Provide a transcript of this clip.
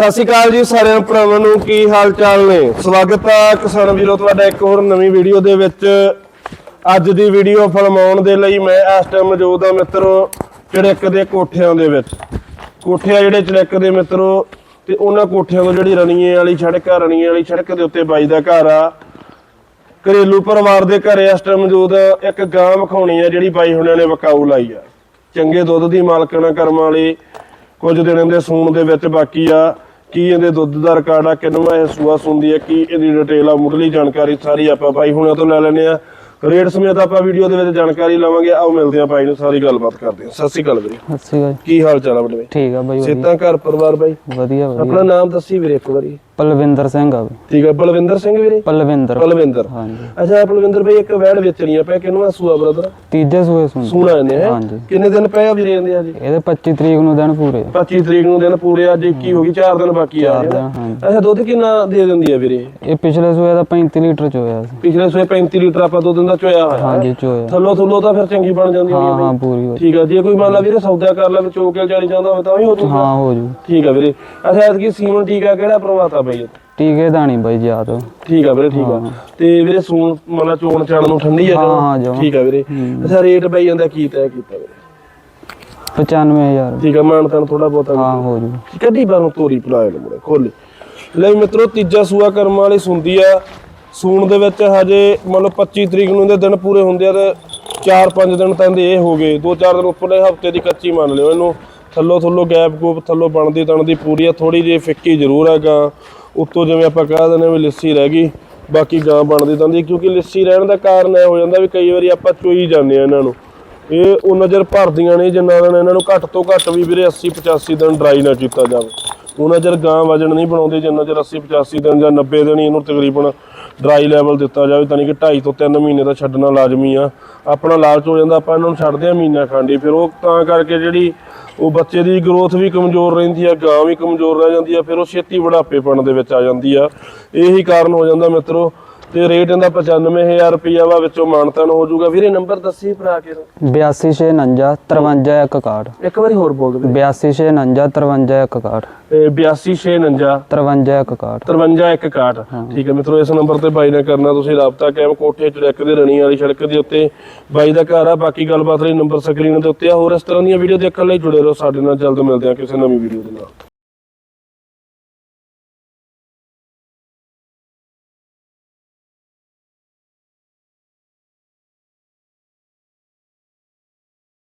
ਸਤਿ ਸ਼੍ਰੀ ਅਕਾਲ ਜੀ ਸਾਰਿਆਂ ਭਰਾਵਾਂ ਨੂੰ, ਕੀ ਹਾਲ ਚਾਲ ਨੇ? ਸਵਾਗਤ ਹੈ ਕਿਸਾਨ ਵੀਰੋ, ਤੁਹਾਡਾ ਇੱਕ ਹੋਰ ਨਵੀਂ ਵੀਡੀਓ ਦੇ ਵਿੱਚ। ਅੱਜ ਦੀ ਵੀਡੀਓ ਫਿਲਮਾਉਣ ਦੇ ਲਈ ਮੈਂ ਇਸ ਟਾਈਮ ਮੌਜੂਦ ਹਾਂ ਮਿੱਤਰੋ ਚੜਿੱਕ ਦੇ ਕੋਠਿਆਂ ਦੇ ਵਿੱਚ। ਕੋਠੇ ਆ ਜਿਹੜੇ ਚੜਿੱਕ ਦੇ ਮਿੱਤਰੋ, ਤੇ ਉਹਨਾਂ ਕੋਠਿਆਂ ਤੋਂ ਜਿਹੜੀ ਰਣੀਏ ਵਾਲੀ ਸੜਕ ਆ, ਰਣੀਏ ਵਾਲੀ ਸੜਕ ਦੇ ਉੱਤੇ ਬਾਈ ਦਾ ਘਰ ਆ। ਘਰੇਲੂ ਪਰਿਵਾਰ ਦੇ ਘਰੇ ਇਸ ਟਾਈਮ ਮੌਜੂਦ ਇੱਕ ਗਾਂ ਵਿਖਾਉਣੀ ਆ, ਜਿਹੜੀ ਬਾਈ ਹੁਣਾਂ ਨੇ ਵਕਾਊ ਲਾਈ ਆ। ਚੰਗੇ ਦੁੱਧ ਦੀ ਮਾਲਕਣਾ ਕਰਮ ਵਾਲੀ ਕੁਝ ਦਿਨਾਂ ਦੇ ਸੂਣ ਦੇ ਵਿੱਚ ਬਾਕੀ ਆ। ਕੀ ਇਹਦੇ ਦੁੱਧ ਦਾ ਰਿਕਾਰਡ ਆ ਕਿੰਨਵਾਂ ਇਹ ਸੂਆ ਸੁੰਦੀ ਆ ਕੀ ਇਹਦੀ ਡਿਟੇਲ ਆ ਮੁੱਢਲੀ ਜਾਣਕਾਰੀ ਸਾਰੀ ਆਪਾਂ ਬਾਈ ਹੁਣਾਂ ਤੋਂ ਲੈ ਲੈਣੇ ਆ। ਰੇਟ ਸਮੇਤ ਆਪਾਂ ਵੀਡੀਓ ਦੇ ਵਿੱਚ ਜਾਣਕਾਰੀ ਲਵਾਂਗੇ। ਆਓ ਮਿਲਦੇ ਆ ਬਾਈ ਨੂੰ ਸਾਰੀ ਗੱਲਬਾਤ ਕਰਦੇ ਆ ਸਤਿ ਸ਼੍ਰੀ ਅਕਾਲ ਵੀਰੇ। ਸਤਿ ਸ਼੍ਰੀ ਅਕਾਲ। ਕੀ ਹਾਲ ਚਾਲ ਆ ਬੜੇ ਠੀਕ ਆ ਬਾਈ ਸੇਤਾਂ ਘਰ ਪਰਿਵਾਰ ਬਾਈ? ਵਧੀਆ ਆਪਣਾ ਵਧੀਆ ਨਾਮ ਦੱਸੀ ਵੀਰੇ ਇੱਕ ਵਾਰੀ। ਪਲਵਿੰਦਰ ਸਿੰਘ ਆ। ਠੀਕ ਆ ਬਲਵਿੰਦਰ ਸਿੰਘ ਵੀਰੇ? ਪਲਵਿੰਦਰ। ਬਲਵਿੰਦਰ ਹਾਂਜੀ। ਅੱਛਾ ਬਲਵਿੰਦਰ ਭਾਈ ਇੱਕ ਵੈੜ ਵੇਚਣੀ ਆ ਪੈ ਕਿੰਨਵਾਂ ਸੂਆ ਬ੍ਰਦਰ? ਤੀਜੇ ਸੂਏ ਸੁਣ। ਸੂਣਾ ਨੇ ਹੈਂ? ਹਾਂਜੀ। ਕਿੰਨੇ ਦਿਨ ਪਏ ਆ ਵੀਰੇ ਜਾਂਦੇ ਆ ਜੀ? ਇਹਦੇ 25 ਤਰੀਕ ਨੂੰ ਦਿਨ ਪੂਰੇ 25 ਤਰੀਕ ਨੂੰ ਦਿਨ ਪੂਰੇ ਅੱਜ 21 ਹੋ ਗਈ 4 ਦਿਨ ਬਾਕੀ ਆ ਚਾਰ ਦਿਨ। ਹਾਂਜੀ। ਅੱਛਾ ਦੁੱਧ ਕਿੰਨਾ ਦੇ ਦਿੰਦੀ ਆ ਵੀਰੇ? ਇਹ ਪਿਛਲੇ ਸੂਏ ਦਾ 35 ਲੀਟਰ ਚੋਇਆ ਸੀ। ਪਿਛਲੇ ਸੂਏ 35 ਲੀਟਰ ਆਪਾਂ ਦੁੱਧ ਦਾ ਚੋਇਆ ਹੋਇਆ। ਹਾਂਜੀ ਚੋਇਆ। ਥੱਲੋ ਥੱਲੋ ਤਾਂ ਫਿਰ ਚੰਗੀ ਬਣ ਜਾਂਦੀ ਹਾਂ ਹੋਣੀ ਆ ਹਾਂ। ਪੂਰੀ ਵਧੀਆ। ਠੀਕ ਆ ਜੇ ਕੋਈ ਮੰਨ ਲਾ ਵੀਰੇ ਸੌਦਾ ਕਰ ਲਵੇ ਚੋਕ ਕੇ ਜਾਣੀ ਚਾਹੁੰਦਾ ਹੋਵੇ ਤਾਂ ਵੀ ਹੋ ਜੂਗਾ। ਹਾਂ ਹੋ ਜੂ। ਠੀਕ ਆ ਵੀਰੇ। ਅੱਛਾ ਐਤਕੀ ਸੀਮਨ ਟੀਕਾ ਕਿਹੜਾ ਪ੍ਰਵਾਤਾ ਬਈ। ਟੀਕੇ ਦਾ ਨਹੀਂ ਬਾਈ ਯਾਦ। ਠੀਕ ਆ ਵੀਰੇ ਠੀਕ ਆ। ਤੇ ਵੀਰੇ ਸੂਣ ਮੰਨ ਲਾ ਚੋਣ ਚਾਣ ਨੂੰ ਠੰਡੀ ਆ ਹਾਂ, ਜਮਾਂ? ਹਾਂ, ਜਮਾਂ। ਠੀਕ ਆ ਵੀਰੇ। ਅੱਛਾ ਰੇਟ ਬਈ ਜਾਂਦਾ ਕੀ ਤੈਅ ਕੀਤਾ ਵੀਰੇ? 95000 ਠੀਕ ਆ ਮਾਨ ਤਾਂ ਥੋੜਾ ਬਹੁਤਾ ਹਾਂ ਹੋ ਜੂ। ਕੱਢੀ ਬਾਹਰੋਂ ਤੋਰੀ ਪਲਾਏ ਨੇ ਮੁੰਡੇ ਖੋਲੇ ਲੈ ਵੀ ਮਿੱਤਰੋ ਤੀਜਾ ਸੂਆ ਕਰਮ ਵਾਲੀ ਸੁੰਦੀ ਆ। ਸੂਣ ਦੇ ਵਿੱਚ ਹਜੇ ਮਤਲਬ 25 ਤਰੀਕ ਨੂੰ ਇਹਦੇ ਦਿਨ ਪੂਰੇ ਹੁੰਦੇ ਆ ਤੇ 4-5 ਦਿਨ ਤਾਂ ਇਹਦੇ ਇਹ ਹੋ ਗਏ। 2-4 ਦਿਨ ਉੱਪਰਲੇ ਹਫ਼ਤੇ ਦੀ ਕੱਚੀ ਮੰਨ ਲਿਓ ਇਹਨੂੰ। ਥੱਲੋਂ ਥੱਲੋਂ ਗੈਪ ਗੂਪ ਥੱਲੋਂ ਬਣਦੀ ਤਣਦੀ ਪੂਰੀ ਆ ਥੋੜੀ ਜਿਹੀ ਫਿੱਕੀ ਜ਼ਰੂਰ ਆ ਗਾਂ। ਉੱਤੋਂ ਜਿਵੇਂ ਆਪਾਂ ਕਹਿ ਦਿੰਦੇ ਵੀ ਲਿੱਸੀ ਰਹਿ ਗਈ, ਬਾਕੀ ਗਾਂ ਬਣਦੀ ਤਣਦੀ, ਕਿਉਂਕਿ ਲਿੱਸੀ ਰਹਿਣ ਦਾ ਕਾਰਨ ਇਹ ਹੋ ਜਾਂਦਾ ਵੀ ਕਈ ਵਾਰੀ ਆਪਾਂ ਚੋਈ ਜਾਂਦੇ ਆ ਇਹਨਾਂ ਨੂੰ। ਇਹ ਉਹ ਨਜ਼ਰ ਭਰਦੀਆਂ ਨੇ, ਜਿੰਨਾ ਦਿਨ ਇਹਨਾਂ ਨੂੰ ਘੱਟ ਤੋਂ ਘੱਟ ਵੀ ਵੀਰੇ 80 85 ਦਿਨ ਡਰਾਈ ਨਾ ਕੀਤਾ ਜਾਵੇ। ਉਹਨਾਂ ਚਿਰ ਗਾਂ ਵਜਨ ਨਹੀਂ ਬਣਾਉਂਦੇ, ਜਿੰਨਾ ਚਿਰ 80 85 ਦਿਨ ਜਾਂ 90 ਦਿਨ ਹੀ ਇਹਨੂੰ ਤਕਰੀਬਨ ਡਰਾਈ ਲੈਵਲ ਦਿੱਤਾ ਜਾਵੇ, ਤਾਂ ਨਹੀਂ ਕਿ 2.5 ਤੋਂ 3 ਮਹੀਨੇ ਦਾ ਛੱਡਣਾ ਲਾਜ਼ਮੀ ਆ। ਆਪਣਾ ਲਾਲਚ ਹੋ ਜਾਂਦਾ, ਆਪਾਂ ਇਹਨਾਂ ਨੂੰ ਛੱਡਦੇ ਆ ਮਹੀਨਾ ਖਾਂਡੀ। ਫਿਰ ਉਹ ਤਾਂ ਕਰਕੇ ਜਿਹੜੀ ਉਹ ਬੱਚੇ ਦੀ ਗਰੋਥ ਵੀ ਕਮਜ਼ੋਰ ਰਹਿੰਦੀ ਆ, ਗਾਂ ਵੀ ਕਮਜ਼ੋਰ ਰਹਿ ਜਾਂਦੀ ਆ, ਫਿਰ ਉਹ ਛੇਤੀ ਬੁਢਾਪੇਪਣ ਦੇ ਵਿੱਚ ਆ ਜਾਂਦੀ ਆ। ਇਹੀ ਕਾਰਨ ਹੋ ਜਾਂਦਾ ਮਿੱਤਰੋ। ਤੇ ਰੇਟ ਇਹਦਾ 95000 ਰੁਪਈਆ ਵਾ ਵਿੱਚੋਂ ਮਾਨਤਨ ਹੋ ਜਾਊਗਾ। ਵੀਰੇ ਨੰਬਰ ਦੱਸੀ ਭਰਾ ਕੇ 8249 53161 ਇੱਕ ਵਾਰੀ ਹੋਰ ਬੋਲ ਦੇ 8249 53161 8269 53161 5361 ਠੀਕ ਹੈ ਮਿੱਤਰੋ ਇਸ ਨੰਬਰ ਤੇ ਬਾਈ ਨਾਲ ਕਰਨਾ ਤੁਸੀਂ ਰਾਬਤਾ ਕਾਇਮ ਕੋਠੇ ਚੜਕ ਦੇ ਰਣੀ ਵਾਲੀ ਸੜਕ ਦੇ ਉੱਤੇ ਬਾਈ ਦਾ ਘਰ ਆ। ਬਾਕੀ ਗੱਲਬਾਤ ਲਈ ਨੰਬਰ ਸਕਰੀਨ ਦੇ ਉੱਤੇ ਆ। ਹੋਰ ਇਸ ਤਰ੍ਹਾਂ ਦੀਆਂ ਵੀਡੀਓ ਦੇਖਣ ਲਈ ਜੁੜੇ ਰਹੋ। ਸਾਡੇ ਨਾਲ ਜਲਦ ਮਿਲਦੇ ਆ ਕਿਸੇ ਨਵੀਂ ਵੀਡੀਓ ਦੇ ਨਾਲ।